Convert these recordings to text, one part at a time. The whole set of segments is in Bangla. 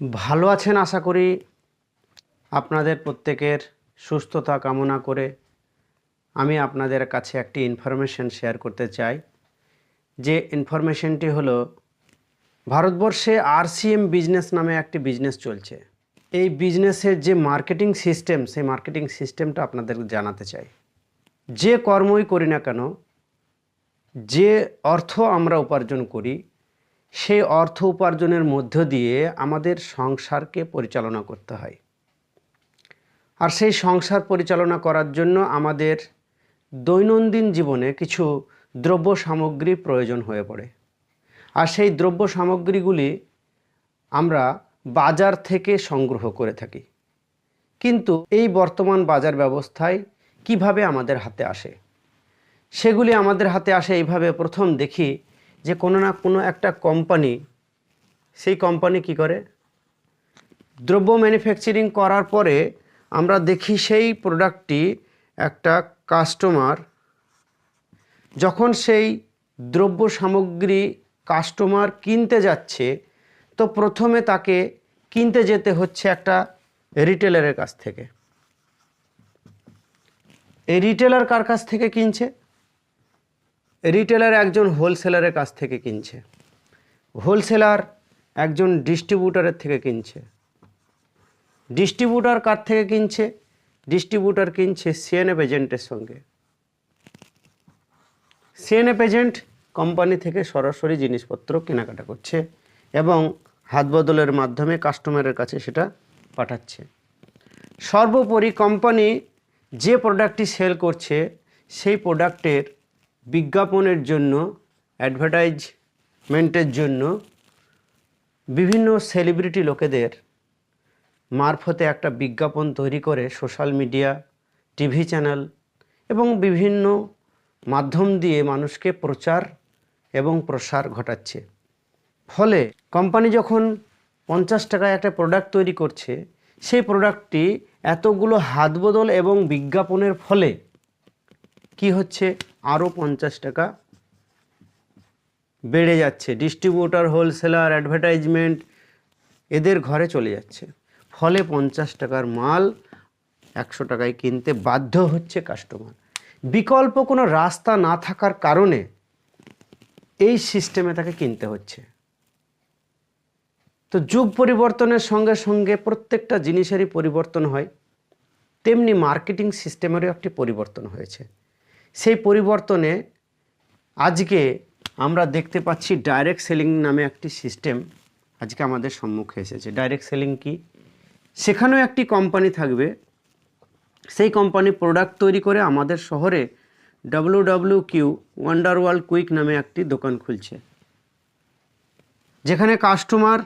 ভালো আছেন আশা করি আপনাদের প্রত্যেকের সুস্থতা কামনা করে আমি আপনাদের কাছে একটি ইনফরমেশন শেয়ার করতে চাই। যে ইনফরমেশনটি হলো, ভারতবর্ষে আরসিএম বিজনেস নামে একটি বিজনেস চলছে। এই বিজনেসের যে মার্কেটিং সিস্টেম সেই মার্কেটিং সিস্টেমটা আপনাদের জানাতে চাই। যে কর্মই করি না কেন, যে অর্থ আমরা উপার্জন করি সেই অর্থ উপার্জনের মধ্য দিয়ে আমাদের সংসারকে পরিচালনা করতে হয়। আর সেই সংসার পরিচালনা করার জন্য আমাদের দৈনন্দিন জীবনে কিছু দ্রব্য সামগ্রী প্রয়োজন হয়ে পড়ে। আর সেই দ্রব্য সামগ্রীগুলি আমরা বাজার থেকে সংগ্রহ করে থাকি। কিন্তু এই বর্তমান বাজার ব্যবস্থায় কীভাবে আমাদের হাতে আসে? সেগুলি আমাদের হাতে আসে এইভাবে প্রথম দেখি যে কোনো না কোনো একটা কোম্পানি সেই কোম্পানি কি করে? দ্রব্য ম্যানুফ্যাকচারিং করার পরে আমরা দেখি সেই প্রোডাক্টটি একটা কাস্টমার যখন সেই দ্রব্য সামগ্রী কাস্টমার কিনতে যাচ্ছে, তো প্রথমে তাকে কিনতে যেতে হচ্ছে একটা রিটেলারের কাছ থেকে। এই রিটেলার কার কাছ থেকে কিনছে? রিটেলার একজন হোলসেলারের কাছ থেকে কিনছে। হোলসেলার একজন ডিস্ট্রিবিউটারের থেকে কিনছে। ডিস্ট্রিবিউটার কার থেকে কিনছে? ডিস্ট্রিবিউটার কিনছে সিএনএফ এজেন্টের সঙ্গে। সিএনএফ এজেন্ট কোম্পানি থেকে সরাসরি জিনিসপত্র কেনাকাটা করছে এবং হাত বদলের মাধ্যমে কাস্টমারের কাছে সেটা পাঠাচ্ছে। সর্বোপরি কোম্পানি যে প্রোডাক্টটি সেল করছে, সেই প্রোডাক্টের বিজ্ঞাপনের জন্য অ্যাডভার্টাইজমেন্টের জন্য বিভিন্ন সেলিব্রিটি লোকেদের মারফতে একটা বিজ্ঞাপন তৈরি করে সোশ্যাল মিডিয়া টিভি চ্যানেল এবং বিভিন্ন মাধ্যম দিয়ে মানুষকে প্রচার এবং প্রসার ঘটাচ্ছে। ফলে কোম্পানি যখন পঞ্চাশ টাকায় একটা প্রোডাক্ট তৈরি করছে, সেই প্রোডাক্টটি এতগুলো হাত বদল এবং বিজ্ঞাপনের ফলে কি হচ্ছে? আরও পঞ্চাশ টাকা বেড়ে যাচ্ছে। ডিস্ট্রিবিউটার হোলসেলার অ্যাডভার্টাইজমেন্ট এদের ঘরে চলে যাচ্ছে। ফলে পঞ্চাশ টাকার মাল একশো টাকায় কিনতে বাধ্য হচ্ছে কাস্টমার বিকল্প কোনো রাস্তা না থাকার কারণে এই সিস্টেমে তাকে কিনতে হচ্ছে। তো যুগ পরিবর্তনের সঙ্গে সঙ্গে প্রত্যেকটা জিনিসেরই পরিবর্তন হয়। তেমনি মার্কেটিং সিস্টেমেরও একটি পরিবর্তন হয়েছে। সেই পরিবর্তনে আজকে আমরা দেখতে পাচ্ছি ডাইরেক্ট সেলিং নামে একটি সিস্টেম আজকে আমাদের সম্মুখে এসেছে। ডাইরেক্ট সেলিং কি? সেখানেও একটি কোম্পানি থাকবে। সেই কোম্পানি প্রোডাক্ট তৈরি করে আমাদের শহরে W W Q wonder world quick নামে একটি দোকান খুলছে। যেখানে কাস্টমার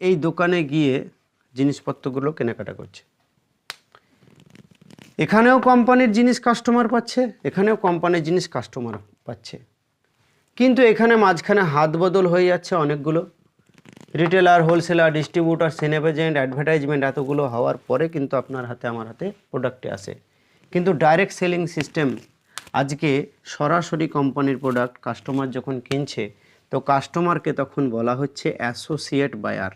এই দোকানে গিয়ে জিনিসপত্রগুলো কেনাকাটা করছে। এখানেও কোম্পানির জিনিস কাস্টমার পাচ্ছে, এখানেও কোম্পানির জিনিস কাস্টমার পাচ্ছে। কিন্তু এখানে মাঝখানে হাত বদল হয়ে যাচ্ছে অনেকগুলো। রিটেলার হোলসেলার ডিস্ট্রিবিউটার সেনেপ এজেন্ট অ্যাডভার্টাইজমেন্ট এতগুলো হওয়ার পরে কিন্তু আপনার হাতে, আমার হাতে প্রোডাক্টে আসে। কিন্তু ডাইরেক্ট সেলিং সিস্টেম আজকে সরাসরি কোম্পানির প্রোডাক্ট কাস্টমার যখন কিনছে, তো কাস্টমারকে তখন বলা হচ্ছে অ্যাসোসিয়েট বায়ার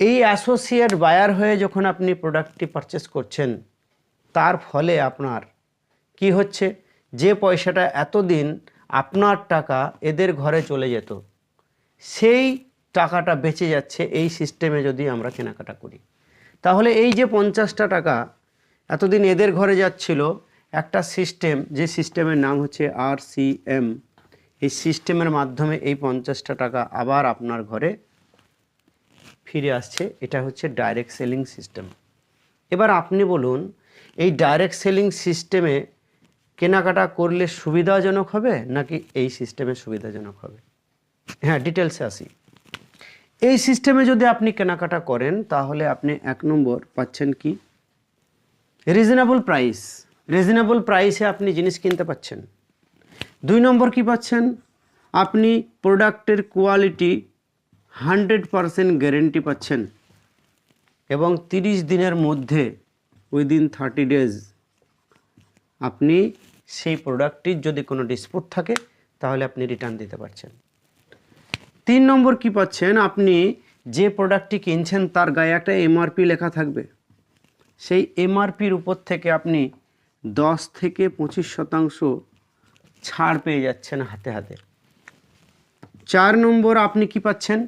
এই অ্যাসোসিয়েট বায়ার হয়ে যখন আপনি প্রোডাক্টটি পারচেস করছেন, তার ফলে আপনার কি হচ্ছে? যে পয়সাটা এতদিন আপনার টাকা এদের ঘরে চলে যেত, সেই টাকাটা বেঁচে যাচ্ছে এই সিস্টেমে যদি আমরা কেনাকাটা করি। তাহলে এই যে পঞ্চাশটা টাকা এতদিন এদের ঘরে যাচ্ছিল, একটা সিস্টেম যে সিস্টেমের নাম হচ্ছে আর সি এম এই সিস্টেমের মাধ্যমে এই পঞ্চাশটা টাকা আবার আপনার ঘরে ফিরে আসছে, এটা হচ্ছে ডাইরেক্ট সেলিং সিস্টেম এবার আপনি বলুন, এই ডাইরেক্ট সেলিং সিস্টেমে কেনাকাটা করলে সুবিধাজনক হবে, নাকি এই সিস্টেমে সুবিধাজনক হবে? হ্যাঁ ডিটেলসে আসি। এই সিস্টেমে যদি আপনি কেনাকাটা করেন, তাহলে আপনি এক নম্বর পাচ্ছেন কি? রিজনেবল প্রাইস রিজনেবল প্রাইসে আপনি জিনিস কিনতে পাচ্ছেন। দুই নম্বর কি পাচ্ছেন? আপনি প্রোডাক্টের কোয়ালিটি হান্ড্রেড পারসেন্ট গ্যারেন্টি পাচ্ছেন। এবং তিরিশ দিনের মধ্যে উইদিন থার্টি ডেজ আপনি সেই প্রোডাক্টটির যদি কোনো ডিসপুট থাকে, তাহলে আপনি রিটার্ন দিতে পারছেন। তিন নম্বর কি পাচ্ছেন? আপনি যে প্রোডাক্টটি কিনছেন, তার গায়ে একটা এমআরপি লেখা থাকবে। সেই এমআরপির উপর থেকে আপনি দশ থেকে পঁচিশ শতাংশ ছাড় পেয়ে যাচ্ছেন হাতে হাতে। চার নম্বর আপনি কি পাচ্ছেন?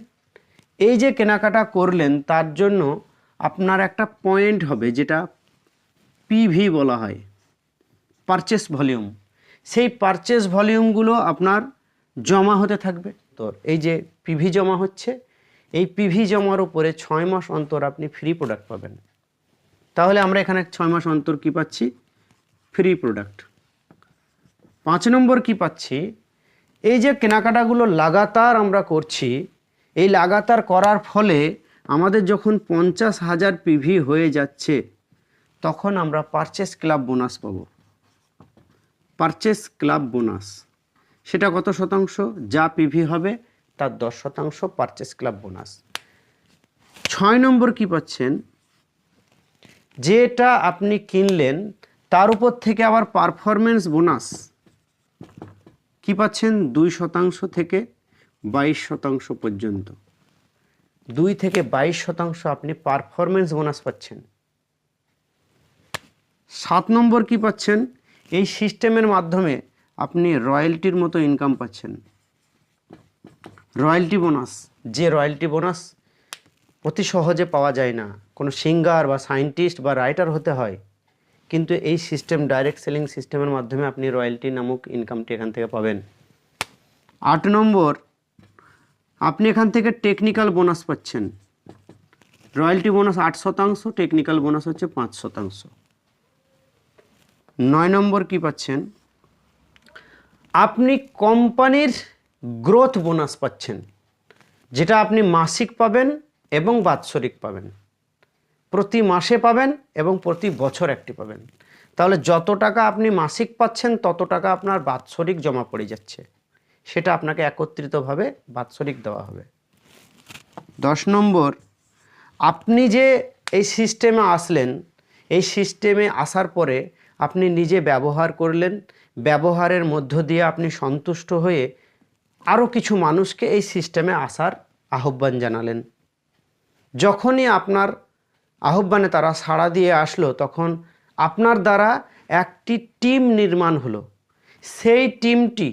এই যে কেনাকাটা করলেন, তার জন্য আপনার একটা পয়েন্ট হবে, যেটা পিভি বলা হয় পারচেস ভলিউম সেই পারচেস ভলিউমগুলো আপনার জমা হতে থাকবে। তো এই যে পিভি জমা হচ্ছে, এই পিভি জমার উপরে ছয় মাস অন্তর আপনি ফ্রি প্রোডাক্ট পাবেন। তাহলে আমরা এখানে ছয় মাস অন্তর কি পাচ্ছি? ফ্রি প্রোডাক্ট পাঁচ নম্বর কি পাচ্ছি? এই যে কেনাকাটাগুলো লাগাতার আমরা করছি এই লাগাতার করার ফলে আমাদের যখন পঞ্চাশ হাজার পিভি হয়ে যাচ্ছে, তখন আমরা পারচেস ক্লাব বোনাস পাবো। পারচেস ক্লাব বোনাস সেটা কত শতাংশ? যা পিভি হবে, তার দশ শতাংশ পারচেস ক্লাব বোনাস ছয় নম্বর কি পাচ্ছেন? যেটা আপনি কিনলেন, তার উপর থেকে আবার পারফরমেন্স বোনাস কি পাচ্ছেন? দুই শতাংশ থেকে বাইশ শতাংশ পর্যন্ত। দুই থেকে বাইশ শতাংশ আপনি পারফরমেন্স বোনাস পাচ্ছেন। সাত নম্বর কি পাচ্ছেন? এই সিস্টেমের মাধ্যমে আপনি রয়্যালটির মতো ইনকাম পাচ্ছেন। রয়্যালটি বোনাস যে রয়্যালটি বোনাস অতি সহজে পাওয়া যায় না। কোনো সিঙ্গার বা সায়েন্টিস্ট বা রাইটার হতে হয়। কিন্তু এই সিস্টেম ডাইরেক্ট সেলিং সিস্টেমের মাধ্যমে আপনি রয়্যালটি নামক ইনকামটি এখান থেকে পাবেন। আট নম্বর আপনি এখান থেকে টেকনিক্যাল বোনাস পাচ্ছেন। রয়্যালটি বোনাস আট শতাংশ টেকনিক্যাল বোনাস হচ্ছে পাঁচ শতাংশ। নয় নম্বর কি পাচ্ছেন? আপনি কোম্পানির গ্রোথ বোনাস পাচ্ছেন, যেটা আপনি মাসিক পাবেন এবং বাৎসরিক পাবেন। প্রতি মাসে পাবেন এবং প্রতি বছর একটি পাবেন। তাহলে যত টাকা আপনি মাসিক পাচ্ছেন, তত টাকা আপনার বাৎসরিক জমা পড়ে যাচ্ছে। সেটা আপনাকে একত্রিতভাবে বাৎসরিক দেওয়া হবে। দশ নম্বর, আপনি যে এই সিস্টেমে আসলেন, এই সিস্টেমে আসার পরে আপনি নিজে ব্যবহার করলেন, ব্যবহারের মধ্য দিয়ে আপনি সন্তুষ্ট হয়ে আরও কিছু মানুষকে এই সিস্টেমে আসার আহ্বান জানালেন। যখনই আপনার আহ্বানে তারা সাড়া দিয়ে আসলো, তখন আপনার দ্বারা একটি টিম নির্মাণ হলো। সেই টিমটি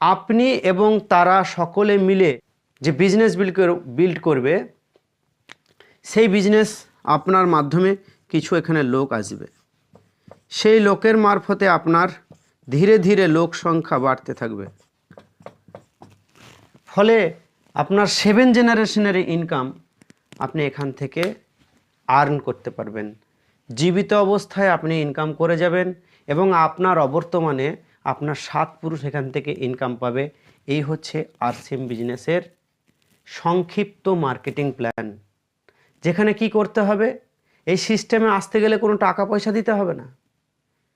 আপনি এবং তারা সকলে মিলে যে বিজনেস বিল্ড বিল্ড করবে, সেই বিজনেস আপনার মাধ্যমে কিছু এখানে লোক আসবে। সেই লোকের মারফতে আপনার ধীরে ধীরে লোক সংখ্যা বাড়তে থাকবে। ফলে আপনার সেভেন জেনারেশনের ইনকাম আপনি এখান থেকে আর্ন করতে পারবেন। জীবিত অবস্থায় আপনি ইনকাম করে যাবেন এবং আপনার অবর্তমানে আপনার সাত পুরুষ এখান থেকে ইনকাম পাবে। এই হচ্ছে আরসিএম বিজনেসের সংক্ষিপ্ত মার্কেটিং প্ল্যান যেখানে কি করতে হবে? এই সিস্টেমে আসতে গেলে কোনো টাকা পয়সা দিতে হবে না।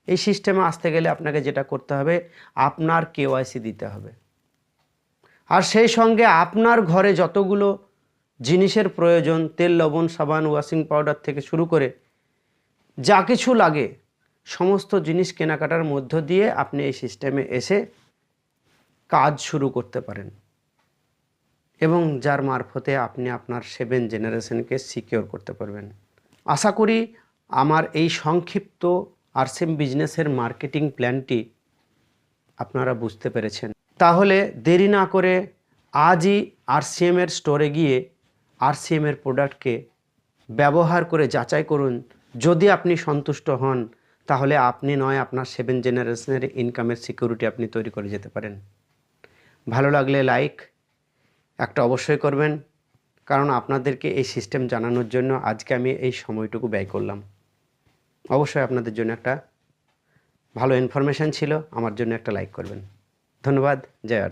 এই সিস্টেমে আসতে গেলে আপনাকে যেটা করতে হবে, আপনার কেওয়াইসি দিতে হবে। আর সেই সঙ্গে আপনার ঘরে যতগুলো জিনিসের প্রয়োজন, তেল, লবণ, সাবান ওয়াশিং পাউডার থেকে শুরু করে যা কিছু লাগে সমস্ত জিনিস কেনাকাটার মধ্য দিয়ে আপনি এই সিস্টেমে এসে কাজ শুরু করতে পারেন। এবং যার মারফতে আপনি আপনার সেভেন জেনারেশনকে সিকিওর করতে পারবেন। আশা করি আমার এই সংক্ষিপ্ত আরসেম বিজনেসের মার্কেটিং প্ল্যানটি আপনারা বুঝতে পেরেছেন। তাহলে দেরি না করে আজই আরসিএমের স্টোরে গিয়ে আরসিএমের প্রোডাক্টকে ব্যবহার করে যাচাই করুন। যদি আপনি সন্তুষ্ট হন তাহলে আপনি নয়, আপনার সেভেন জেনারেশনের ইনকামের সিকিউরিটি আপনি তৈরি করে যেতে পারেন। ভালো লাগলে লাইক একটা অবশ্যই করবেন। কারণ আপনাদেরকে এই সিস্টেম জানানোর জন্য আজকে আমি এই সময়টুকু ব্যয় করলাম। অবশ্যই আপনাদের জন্য একটা ভালো ইনফরমেশান ছিল। আমার জন্য একটা লাইক করবেন। ধন্যবাদ। জয় আর